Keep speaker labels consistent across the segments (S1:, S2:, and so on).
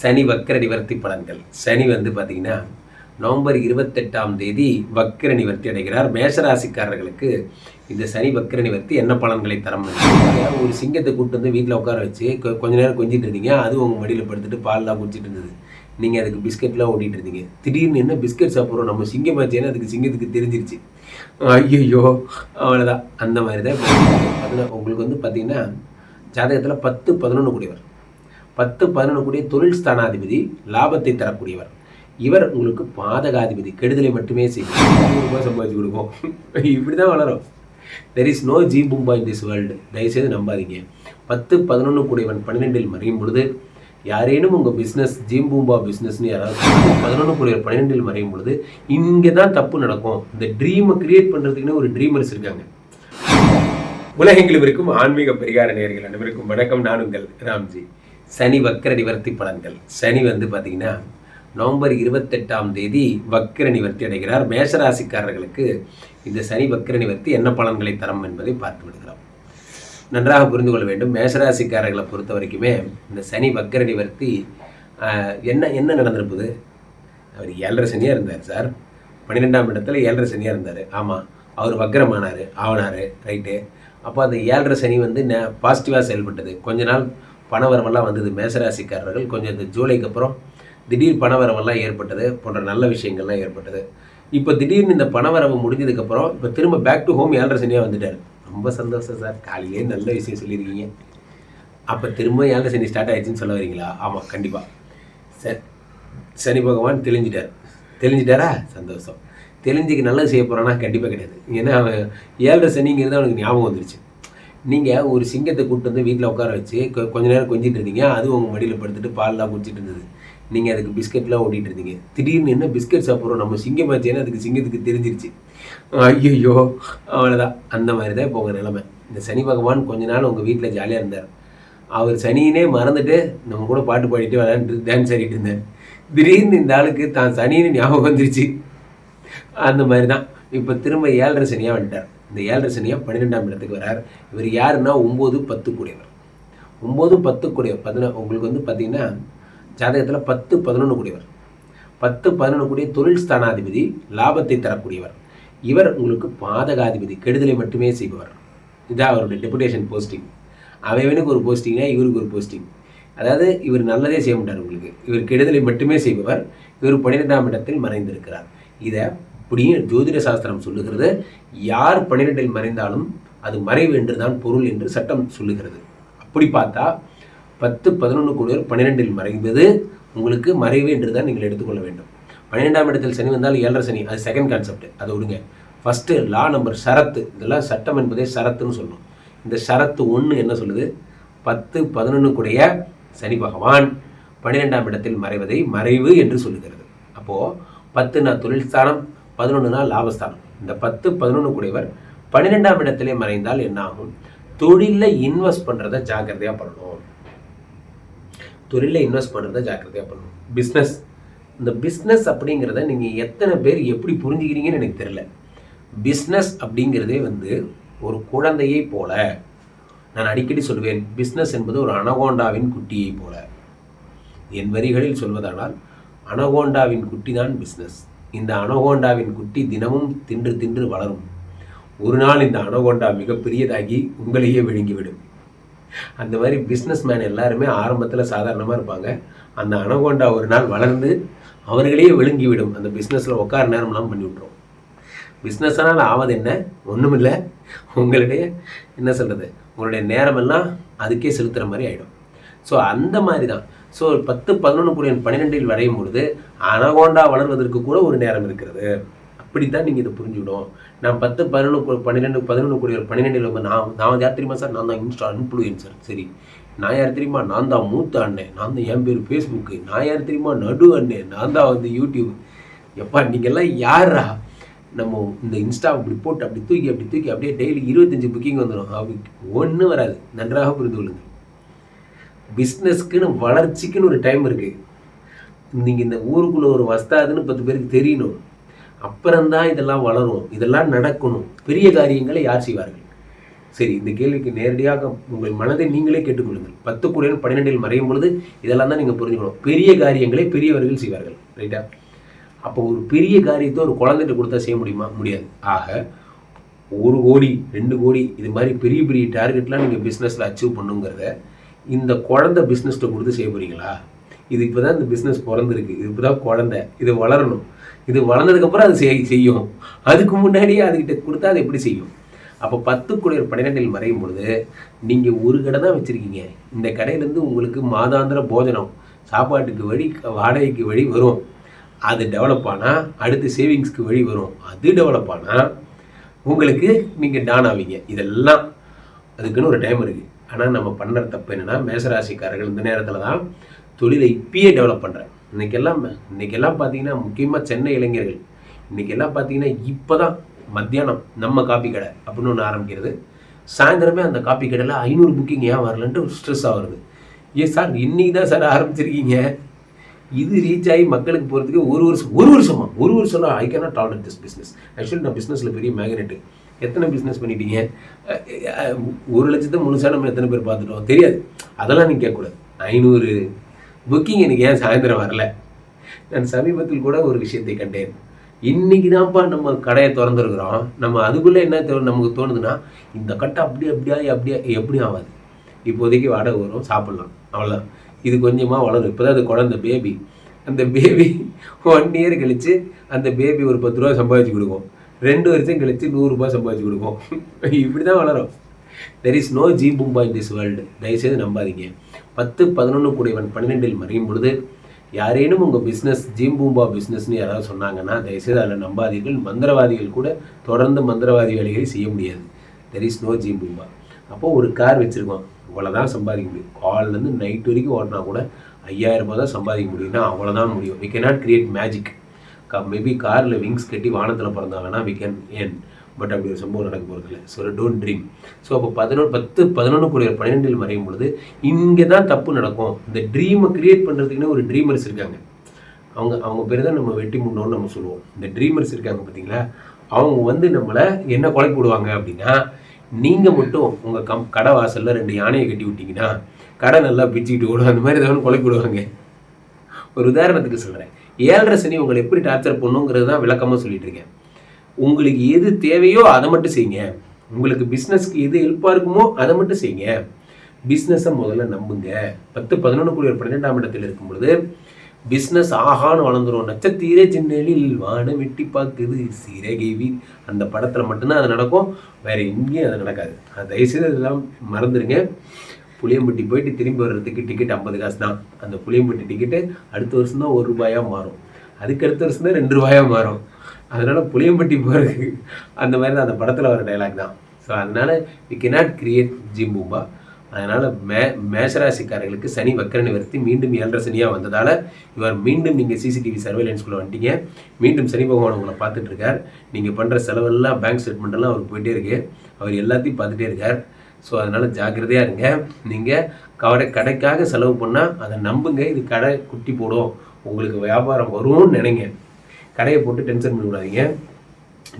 S1: சனி வக்கர நிவர்த்தி பலன்கள். சனி வந்து பார்த்தீங்கன்னா நவம்பர் இருபத்தெட்டாம் தேதி வக்கர நிவர்த்தி அடைகிறார். மேஷராசிக்காரர்களுக்கு இந்த சனி வக்கர நிவர்த்தி என்ன பலன்களை தரம் ஒரு சிங்கத்தை கூட்டு வந்து வீட்டில் உட்கார வச்சு கொஞ்ச நேரம் கொஞ்சிட்டு இருந்தீங்க. அதுவும் உங்கள் மடியில் படுத்துட்டு பால்லாம் குடிச்சிட்டு இருந்தது. நீங்கள் அதுக்கு பிஸ்கெட்லாம் ஓட்டிகிட்டு இருந்தீங்க. திடீர்னு என்ன பிஸ்கெட் சாப்பிட்றோம்? நம்ம சிங்கமாச்சேன்னு அதுக்கு சிங்கத்துக்கு தெரிஞ்சிருச்சு. ஐயோ அவ்வளோதான் அந்த மாதிரி தான் பதினா- உங்களுக்கு வந்து பார்த்திங்கன்னா ஜாதகத்தில் பத்து பதினொன்று கூடியவர். பத்து பதினொன்று கூடிய தொழில் ஸ்தானாதிபதி லாபத்தை தரக்கூடியவர். இவர் உங்களுக்கு பாதகாதிபதி கெடுதலை மட்டுமே செய்யும். ரூபாய் சம்பாதிச்சு கொடுப்போம் இப்படி தான் வளரும். There is no Jee Boomba in this world தயவுசெய்து நம்பாதீங்க. பத்து பதினொன்று கூடியவன் பன்னிரெண்டில் மறையும் பொழுது யாரேனும் உங்கள் பிஸ்னஸ் ஜீம் பூம்பா பிஸ்னஸ்னு யாராவது பதினொன்று கூடியவர் பன்னிரெண்டில் மறையும் பொழுது இங்கே தான் தப்பு நடக்கும். இந்த ட்ரீமை கிரியேட் பண்ணுறதுக்குன்னு ஒரு ட்ரீமர்ஸ் இருக்காங்க. உலகெங்கிலும் இருக்கும் ஆன்மீக பரிகார நேர்கள் அனைவருக்கும் வணக்கம். நான் உங்கள் ராம்ஜி. சனி வக்கர நிவர்த்தி பலன்கள். சனி வந்து பார்த்தீங்கன்னா நவம்பர் இருபத்தெட்டாம் தேதி வக்கர நிவர்த்தி அடைகிறார். மேஷராசிக்காரர்களுக்கு இந்த சனி வக்கர நிவர்த்தி என்ன பலன்களை தரும் என்பதை பார்த்து விடுகிறோம். நன்றாக புரிந்து கொள்ள வேண்டும். மேஷராசிக்காரர்களை பொறுத்த வரைக்குமே இந்த சனி வக்கர நிவர்த்தி என்ன என்ன நடந்திருப்பது? அவர் ஏழரை சனியாக இருந்தார் சார். பன்னிரெண்டாம் இடத்துல ஏழரை சனியாக இருந்தார். ஆமாம் அவர் வக்கரமானார் ஆவனார் ரைட்டு. அப்போ அந்த ஏழரை சனி வந்து ந பாசிட்டிவாக செயல்பட்டது. கொஞ்ச நாள் பணவரவெல்லாம் வந்தது. மேசராசிக்காரர்கள் கொஞ்சம் இந்த ஜூலைக்கு அப்புறம் திடீர் பணவரவெல்லாம் ஏற்பட்டது போன்ற நல்ல விஷயங்கள்லாம் ஏற்பட்டது. இப்போ திடீர்னு இந்த பணவரவு முடிஞ்சதுக்கப்புறம் இப்போ திரும்ப பேக் டு ஹோம் ஏழரை சனியாக வந்துட்டார். ரொம்ப சந்தோஷம் சார். காலையிலே நல்ல விஷயம் சொல்லியிருக்கீங்க. அப்போ திரும்ப ஏழரை சனி ஸ்டார்ட் ஆயிடுச்சுன்னு சொல்ல வரீங்களா? ஆமாம் கண்டிப்பாக சார் சனி பகவான் தெளிஞ்சிட்டார். தெளிஞ்சிட்டாரா? சந்தோஷம். தெளிஞ்சுக்கு நல்லது செய்ய போகிறானா கண்டிப்பாக கிடையாது. ஏன்னா அவன் ஏழரை சனிங்கிறது அவனுக்கு ஞாபகம் வந்துருச்சு. நீங்கள் ஒரு சிங்கத்தை கூட்டு வந்து வீட்டில் உட்கார வச்சு கொஞ்ச நேரம் கொஞ்சிட்டு இருந்தீங்க அது உங்கள் மடியில் படுத்துட்டு பால்லாம் குடிச்சிட்டு இருந்தது. நீங்கள் அதுக்கு பிஸ்கெட்லாம் ஓட்டிகிட்டு இருந்தீங்க. திடீர்னு என்ன பிஸ்கெட் சாப்பிட்றோம் நம்ம சிங்கமாச்சேன்னு அதுக்கு சிங்கத்துக்கு தெரிஞ்சிருச்சு. ஐயோ அவ்வளோதான் அந்த மாதிரி தான் இப்போ உங்கள் நிலமை. இந்த சனி பகவான் கொஞ்ச நாள் உங்கள் வீட்டில் ஜாலியாக இருந்தார். அவர் சனியினே மறந்துட்டு நம்ம கூட பாட்டு பாடிட்டு விளையாண்டு டான்ஸ் ஆடிட்டு இருந்தேன் திடீர்னு இந்த ஆளுக்கு தான் சனின்னு ஞாபகம் வந்துருச்சு. அந்த மாதிரி தான் இப்போ திரும்ப ஏழரை சனியாக வந்துட்டார். இந்த ஏழரை சனியாக பன்னிரெண்டாம் இடத்துக்கு வரார். இவர் யாருன்னா ஒம்பது பத்து கூடியவர். ஒம்பது பத்து கூடியவர். பதினா உங்களுக்கு வந்து பார்த்தீங்கன்னா ஜாதகத்தில் பத்து பதினொன்று கூடியவர். பத்து பதினொன்று கூடிய தொழில் ஸ்தானாதிபதி லாபத்தை தரக்கூடியவர். இவர் உங்களுக்கு பாதகாதிபதி கெடுதலை மட்டுமே செய்பவர். இதான் அவருடைய டெபுடேஷன் போஸ்டிங் அவனுக்கு ஒரு போஸ்டிங்னா இவருக்கு ஒரு போஸ்டிங் அதாவது இவர் நல்லதே செய்ய மாட்டார் உங்களுக்கு. இவர் கெடுதலை மட்டுமே செய்பவர். இவர் பன்னிரெண்டாம் இடத்தில் மறைந்திருக்கிறார். இதை அப்படியே ஜோதிட சாஸ்திரம் சொல்லுகிறது. யார் பன்னிரெண்டில் மறைந்தாலும் அது மறைவு என்றுதான் பொருள் என்று சட்டம் சொல்லுகிறது. அப்படி பார்த்தா பத்து பதினொன்று கூடியவர் பன்னிரெண்டில் மறைந்தது உங்களுக்கு மறைவு என்று தான் நீங்கள் எடுத்துக்கொள்ள வேண்டும். பன்னிரெண்டாம் இடத்தில் சனி வந்தால் ஏழரை சனி அது செகண்ட் கான்செப்ட் அதை விடுங்க. ஃபஸ்ட்டு லா நம்பர் ஷரத்து இதெல்லாம் சட்டம் என்பதே சரத்துன்னு சொல்லணும் இந்த ஷரத்து ஒன்று என்ன சொல்லுது? பத்து பதினொன்றுக்குடைய சனி பகவான் பன்னிரெண்டாம் இடத்தில் மறைவதை மறைவு என்று சொல்லுகிறது. அப்போது பத்துனா தொழில் ஸ்தானம் பதினொன்று நாள் லாபஸ்தானம். இந்த பத்து பதினொன்று கூடியவர் பன்னிரெண்டாம் இடத்திலே மறைந்தால் என்ன ஆகும் தொழிலில் இன்வெஸ்ட் பண்ணுறத ஜாக்கிரதையாக பண்ணணும். தொழிலில் இன்வெஸ்ட் பண்ணுறத ஜாக்கிரதையாக பண்ணணும். பிஸ்னஸ் இந்த பிஸ்னஸ் அப்படிங்கிறத நீங்கள் எத்தனை பேர் எப்படி புரிஞ்சுக்கிறீங்கன்னு எனக்கு தெரியல. பிஸ்னஸ் அப்படிங்கிறதே வந்து ஒரு குழந்தையை போல. நான் அடிக்கடி சொல்வேன் பிஸ்னஸ் என்பது ஒரு அனகோண்டாவின் குட்டியை போல. என் வரிகளில் சொல்வதானால் அனகோண்டாவின் குட்டி தான் பிஸ்னஸ் இந்த அனகோண்டாவின் குட்டி தினமும் தின்று தின்று வளரும். ஒரு நாள் இந்த அனகோண்டா மிகப்பெரியதாகி உங்களையே விழுங்கிவிடும். அந்த மாதிரி பிஸ்னஸ் மேன் எல்லாருமே ஆரம்பத்தில் சாதாரணமாக இருப்பாங்க. அந்த அனகோண்டா ஒரு நாள் வளர்ந்து அவர்களையே விழுங்கிவிடும். அந்த பிஸ்னஸில் உட்கார நேரம்லாம் பண்ணி விட்ருவோம் பிஸ்னஸ்னால் ஆவது என்ன? ஒன்றுமில்லை உங்களுடைய என்ன சொல்கிறது உங்களுடைய நேரமெல்லாம் அதுக்கே செலுத்துகிற மாதிரி ஆகிடும் ஸோ அந்த மாதிரி தான் ஸோ பத்து பதினொன்று கூடிய பன்னிரெண்டில் வரையும் பொழுது அனகோண்டா வளர்வதற்கு கூட ஒரு நேரம் இருக்கிறது. அப்படித்தான் நீங்கள் இதை புரிஞ்சுக்கணும். நான் பத்து பதினொன்று பன்னிரெண்டு பதினொன்று கூடிய பன்னிரெண்டில் வந்து நான் நான் யார் தெரியுமா சார்? நான் தான் இன்ஸ்டா இன்ஃப்ளூயன்சர். சரி. நான் யார் தெரியுமா? நான் தான் மூத்த அண்ணன் நான் தான் என் பேர் ஃபேஸ்புக்கு நான் யார் தெரியுமா? நடு அண்ணன் நான் தான் வந்து யூடியூப் எப்பா நீங்கள்லாம் யாரா நம்ம இந்த இன்ஸ்டா அப்படி போட்டு அப்படி தூக்கி அப்படி தூக்கி அப்படியே டெய்லி இருபத்தஞ்சி புக்கிங் வந்துடும் அப்படி ஒன்றும் வராது. நன்றாக புரிந்து கொள்ளுங்கள். பிஸ்னஸ்க்குன்னு வளர்ச்சிக்குன்னு ஒரு டைம் இருக்குது நீங்கள் இந்த ஊருக்குள்ளே ஒரு வஸ்தாதுன்னு பத்து பேருக்கு தெரியணும். அப்புறம்தான் இதெல்லாம் வளரும். இதெல்லாம் நடக்கணும். பெரிய காரியங்களை யார் செய்வார்கள்? சரி இந்த கேள்விக்கு நேரடியாக உங்கள் மனதை நீங்களே கேட்டுக்கொள்ளுங்கள். பத்து கூடையில் பன்னிரெண்டில் மறையும் பொழுது இதெல்லாம் தான் நீங்கள் புரிஞ்சுக்கணும். பெரிய காரியங்களை பெரியவர்கள் செய்வார்கள். ரைட்டா அப்போ ஒரு பெரிய காரியத்தை ஒரு குழந்தைகிட்ட கொடுத்தா செய்ய முடியுமா? முடியாது. ஆக ஒரு கோடி ரெண்டு கோடி இது மாதிரி பெரிய பெரிய டார்கெட்லாம் நீங்கள் பிஸ்னஸில் அச்சீவ் பண்ணுங்கிறத இந்த குழந்தை பிஸ்னஸ்ட்டை கொடுத்து செய்ய போகிறீங்களா இது இப்போ தான் இந்த பிஸ்னஸ் பிறந்திருக்கு. இது இப்போ தான் குழந்தை. இது வளரணும். இது வளர்ந்ததுக்கப்புறம் அது செய் செய்யும். அதுக்கு முன்னாடியே அதுக்கிட்ட கொடுத்தா அது எப்படி செய்யும்? அப்போ பத்து குளிர் பன்னிரெண்டில் மறையும் பொழுது நீங்கள் ஒரு கடை தான் வச்சுருக்கீங்க. இந்த கடையிலேருந்து உங்களுக்கு மாதாந்திர போஜனம் சாப்பாட்டுக்கு வழி வாடகைக்கு வழி வரும். அது டெவலப் ஆனால் அடுத்து சேவிங்ஸ்க்கு வழி வரும். அது டெவலப் ஆனால் உங்களுக்கு நீங்கள் டான் ஆவீங்க. இதெல்லாம் அதுக்குன்னு ஒரு டைம் இருக்குது ஆனால் நம்ம பண்ணுற தப்பு என்னென்னா மேசராசிக்காரர்கள் இந்த நேரத்தில் தான் தொழிலை இப்பயே டெவலப் பண்ணுறேன் இன்றைக்கெல்லாம் இன்றைக்கெல்லாம் பார்த்தீங்கன்னா முக்கியமாக சென்னை இளைஞர்கள். இன்றைக்கெல்லாம் பார்த்தீங்கன்னா இப்போ தான் மத்தியானம் நம்ம காப்பி கடை அப்படின்னு ஒன்று ஆரம்பிக்கிறது. சாயந்தரமே அந்த காப்பி கடையில் ஐநூறு புக்கிங் ஏன் வரலன்ட்டு ஸ்ட்ரெஸ் ஆகுறது ஏன் சார் இன்னைக்கு தான் சார் ஆரம்பிச்சிருக்கீங்க. இது ரீச் ஆகி மக்களுக்கு போகிறதுக்கு ஒரு வருஷம் ஒரு வருஷமா ஒரு வருஷம் I cannot tolerate this business actually நான் பிஸ்னஸில் பெரிய மேக்னெட்டு எத்தனை பிஸ்னஸ் பண்ணிட்டீங்க? ஒரு லட்சத்தை முழுசாக நம்ம எத்தனை பேர் பார்த்துட்டோம்? தெரியாது. அதெல்லாம் நீங்கள் கேட்கக்கூடாது. ஐநூறு. புக்கிங் எனக்கு ஏன் சாயந்தரம் வரல? நான் சமீபத்தில் கூட ஒரு விஷயத்தை கண்டேன். இன்னைக்கு தான்ப்பா நம்ம கடையை திறந்துருக்குறோம். நம்ம அதுக்குள்ளே என்ன நமக்கு தோணுதுன்னா இந்த கட்டை அப்படி அப்படியா அப்படியா எப்படி ஆகாது? இப்போதைக்கு வாடகை வரும் சாப்பிட்லாம். அவ்வளோதான் இது கொஞ்சமாக வளரும். இப்போ தான் அது குழந்த பேபி அந்த பேபி ஒன் இயர் கழித்து அந்த பேபி ஒரு பத்து ரூபா சம்பாதிச்சு கொடுக்கும். ரெண்டு வருஷம் கழித்து நூறுரூபா சம்பாதிச்சு கொடுக்கும் இப்படி தான் வளரும். There is no Jee Boomba in this world தயவுசெய்து நம்பாதீங்க. பத்து பதினொன்று கூடியவன் பன்னிரெண்டில் மறையும் பொழுது யாரேனும் உங்கள் பிஸ்னஸ் ஜீம் பூம்பா பிஸ்னஸ்னு யாராவது சொன்னாங்கன்னா தயவுசெய்து அதில் நம்பாதீர்கள். மந்திரவாதிகள் கூட தொடர்ந்து மந்திரவாதி வேலைகளை செய்ய முடியாது. There is no Jeem Boomba அப்போது ஒரு கார் வச்சுருக்கோம். இவ்வளோதான் சம்பாதிக்க முடியும். காலிலேருந்து நைட் வரைக்கும் ஓட்டினா கூட ஐயாயிரம் ரூபாய் தான் சம்பாதிக்க முடியும்னா அவ்வளோதான் முடியும். We not create magic maybe காரில் விங்ஸ் கட்டி வானத்தில் பிறந்தாங்கன்னா வி கேன் ஏன் பட் அப்படி ஒரு சம்பவம் நடக்க போகிறதில்ல ஸோ டோன்ட் ட்ரீம் ஸோ அப்போ பதினொன்று பத்து பதினொன்று கூடிய பன்னிரெண்டில் மறையும் பொழுது இங்கே தான் தப்பு நடக்கும். இந்த ட்ரீமை கிரியேட் பண்ணுறதுக்குன்னு ஒரு ட்ரீமர்ஸ் இருக்காங்க. அவங்க அவங்க பேர் தான் நம்ம வெட்டி முன்னோன்னு நம்ம சொல்லுவோம். இந்த ட்ரீமர்ஸ் இருக்காங்க பார்த்தீங்களா அவங்க வந்து நம்மளை என்ன கொலை போடுவாங்க அப்படின்னா நீங்கள் மட்டும் உங்கள் கம் கடை வாசலில் ரெண்டு யானையை கட்டி விட்டிங்கன்னா கடை நல்லா பிச்சுக்கிட்டு ஓடும். அந்த மாதிரி ஏதாவது கொலை போடுவாங்க ஒரு உதாரணத்துக்கு சொல்கிறேன் ஏழரை சனி உங்களை எப்படி டார்ச்சர் பண்ணுங்கிறது தான் விளக்கமாக சொல்லிட்டு இருக்கேன். உங்களுக்கு எது தேவையோ அதை மட்டும் செய்யுங்க. உங்களுக்கு பிஸ்னஸ்க்கு எது ஹெல்ப்பாக இருக்குமோ அதை மட்டும் செய்யுங்க. பிஸ்னஸை முதல்ல நம்புங்க. பத்து பதினொன்று கூடிய பன்னெண்டாம் இடத்தில் இருக்கும் பொழுது பிஸ்னஸ் ஆகான்னு வளர்ந்துரும். நட்சத்திர சின்னலில் வானம் வெட்டி பார்க்குது. சிறகை வீ அந்த படத்தில் மட்டும்தான் அது நடக்கும். வேற எங்கேயும் அது நடக்காது. அது தயவுசெய்து அதெல்லாம் மறந்துடுங்க. புளியம்பட்டி போயிட்டு திரும்பி வர்றதுக்கு டிக்கெட் ஐம்பது காசு தான் அந்த புளியம்பட்டி டிக்கெட்டு அடுத்த வருஷம் தான் ஒரு ரூபாயாக மாறும். அதுக்கு அடுத்த வருஷம் தான் ரெண்டு ரூபாயாக மாறும். அதனால் புளியம்பட்டி போகிறதுக்கு அந்த மாதிரி தான் அந்த படத்தில் வர டைலாக் தான். ஸோ அதனால் we cannot create Jim Boomba அதனால் மே மேஷராசிக்காரர்களுக்கு சனி வக்கர நிவர்த்தி மீண்டும் ஏழரை சனியாக வந்ததால் இவர் மீண்டும் நீங்கள் சிசிடிவி சர்வேலன்ஸ்குள்ளே வந்துட்டீங்க. மீண்டும் சனி பகவான் உங்களை பார்த்துட்டு இருக்கார். நீங்கள் பண்ணுற செலவெல்லாம் பேங்க் ஸ்டேட்மெண்ட்டெல்லாம் அவர் போயிட்டே இருக்கு. அவர் எல்லாத்தையும் பார்த்துட்டே இருக்கார். ஸோ அதனால் ஜாக்கிரதையாக இருங்க. நீங்கள் கடை கடைக்காக செலவு பண்ணால் அதை நம்புங்க. இது கடை குட்டி போடும். உங்களுக்கு வியாபாரம் வரும்னு நினைங்க. கடையை போட்டு டென்ஷன் பண்ணிவிடாதீங்க.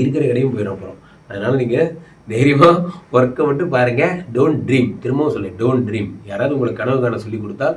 S1: இருக்கிற கடையும் போயிடும் அப்புறம். அதனால் நீங்கள் தைரியமாக ஒர்க்கை மட்டும் பாருங்கள் டோன்ட் ட்ரீம் திரும்பவும் சொல்லி டோன்ட் ட்ரீம் யாராவது உங்களுக்கு கனவு காண சொல்லி கொடுத்தால்